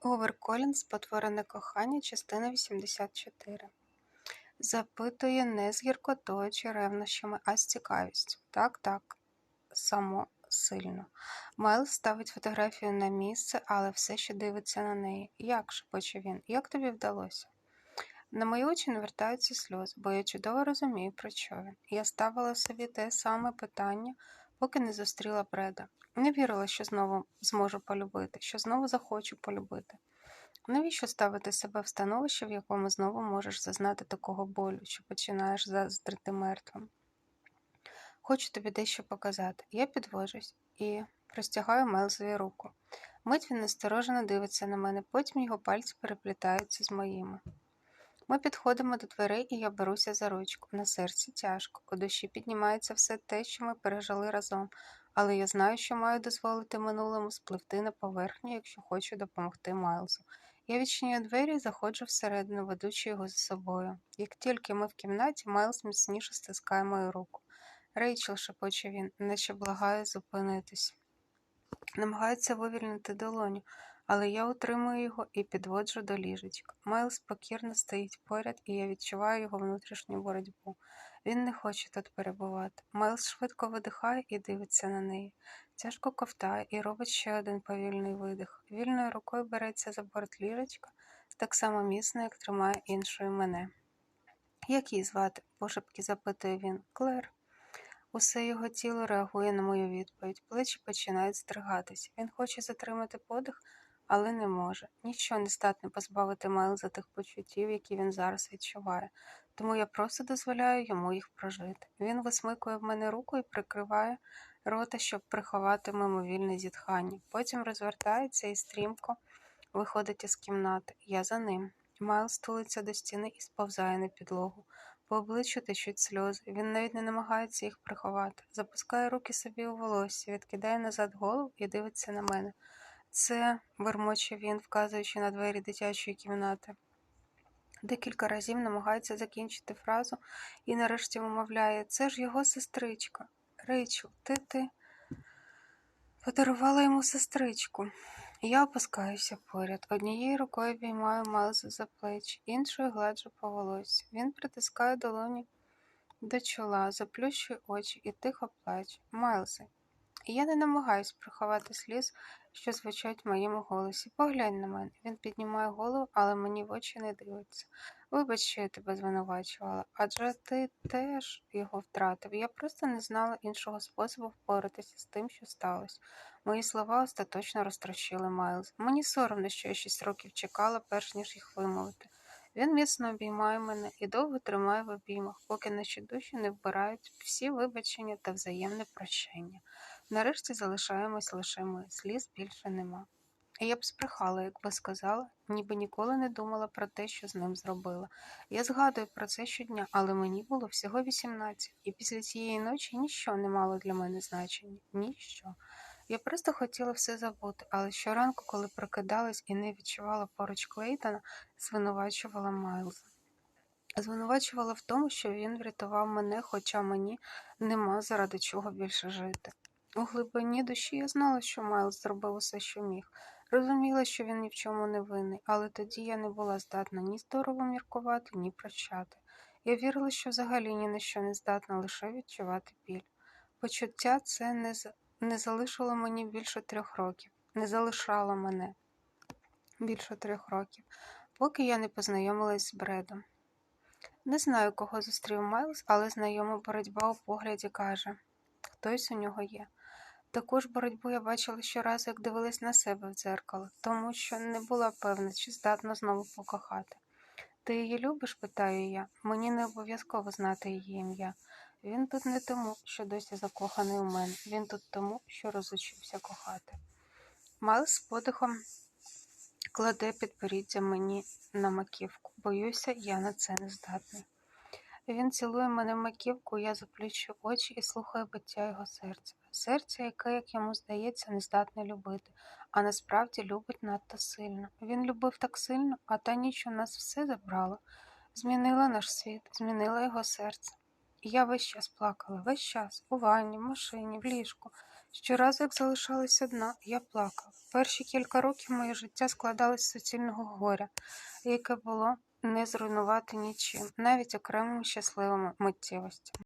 Говер Колінс Потворене кохання, частина 84. Запитує не з гіркотою чи ревнощами, а з цікавістю. Так, так, само сильно. Майлз ставить фотографію на місце, але все ще дивиться на неї. Як? шепоче він. Як тобі вдалося? На мої очі не вертаються сльози, бо я чудово розумію, про що він. Я ставила собі те саме питання, поки не зустріла Бреда. Не вірила, що знову зможу полюбити, що знову захочу полюбити. Навіщо ставити себе в становище, в якому знову можеш зазнати такого болю, що починаєш заздрити мертвим? Хочу тобі дещо показати. Я підвожусь і простягаю Мелзові руку. Мить він насторожено дивиться на мене, потім його пальці переплітаються з моїми. Ми підходимо до дверей, і я беруся за ручку. На серці тяжко, у душі піднімається все те, що ми пережили разом, але я знаю, що маю дозволити минулому спливти на поверхню, якщо хочу допомогти Майлзу. Я відчиняю двері і заходжу всередину, ведучи його за собою. Як тільки ми в кімнаті, Майлз міцніше стискає мою руку. Рейчел, шепоче він, наче благає зупинитись. Намагається вивільнити долоню, але я утримую його і підводжу до ліжечка. Майлз покірно стоїть поряд, і я відчуваю його внутрішню боротьбу. Він не хоче тут перебувати. Майлз швидко видихає і дивиться на неї. Тяжко ковтає і робить ще один повільний видих. Вільною рукою береться за борт ліжечка, так само міцно, як тримає іншою мене. Як її звати? пошепки запитує він. Клер. Усе його тіло реагує на мою відповідь. Плечі починають стригатись. Він хоче затримати подих, але не може. Ніщо не здатне позбавити Майлза тих почуттів, які він зараз відчуває, тому я просто дозволяю йому їх прожити. Він висмикує в мене руку і прикриває рота, щоб приховати мимовільне зітхання. Потім розвертається і стрімко виходить із кімнати. Я за ним. Майлз тулиться до стіни і сповзає на підлогу. По обличчю течуть сльози. Він навіть не намагається їх приховати. Запускає руки собі у волосся, відкидає назад голову і дивиться на мене. Це, вермоче він, вказуючи на двері дитячої кімнати. Декілька разів намагається закінчити фразу і нарешті вимовляє це ж його сестричка. Рейчел, ти ти подарувала йому сестричку. Я опускаюся поряд. Однією рукою обіймаю Майлза за плечі, іншою гладжу по волосі. Він притискає долоні до чола, заплющує очі і тихо плаче. Я не намагаюсь приховати сліз, що звучать в моєму голосі. Поглянь на мене. Він піднімає голову, але мені в очі не дивиться. Вибач, що я тебе звинувачувала, адже ти теж його втратив. Я просто не знала іншого способу впоратися з тим, що сталося. Мої слова остаточно розтрощили Майлз. Мені соромно, що я шість років чекала, перш ніж їх вимовити. Він міцно обіймає мене і довго тримає в обіймах, поки наші душі не вбирають всі вибачення та взаємне прощення. Нарешті залишаємось лише ми, сліз більше нема. Я б збрехала, якби сказала, ніби ніколи не думала про те, що з ним зробила. Я згадую про це щодня, але мені було всього 18, і після цієї ночі ніщо не мало для мене значення. Ніщо. Я просто хотіла все забути, але щоранку, коли прокидалась і не відчувала поруч Клейтона, звинувачувала Майлза. Звинувачувала в тому, що він врятував мене, хоча мені нема заради чого більше жити. У глибині душі я знала, що Майлз зробив усе, що міг. Розуміла, що він ні в чому не винний, але тоді я не була здатна ні здорово міркувати, ні прощати. Я вірила, що взагалі ні на що не здатна лише відчувати біль. Почуття це не не залишило мені більше трьох років, не залишало мене більше трьох років, поки я не познайомилась з Бредом. Не знаю, кого зустрів Майлз, але знайома боротьба у погляді каже хтось у нього є. Таку ж боротьбу я бачила щоразу, як дивилась на себе в дзеркало, тому що не була певна, чи здатна знову покохати. Ти її любиш? питаю я. Мені не обов'язково знати її ім'я. Він тут не тому, що досі закоханий у мене, він тут тому, що розучився кохати. Майлз з подихом кладе підборіддя мені на маківку. Боюся, я на це не здатний. Він цілує мене в маківку, я заплющу очі і слухаю биття його серця. Серце, яке, як йому здається, не здатне любити, а насправді любить надто сильно. Він любив так сильно, а та ніч у нас все забрала, змінила наш світ, змінила його серце. І я весь час плакала, весь час, у ванні, в машині, в ліжку. Щоразу, як залишалась одна, я плакав. Перші кілька років моє життя складалось з суцільного горя, яке було не зруйнувати нічим, навіть окремими щасливими миттєвостями.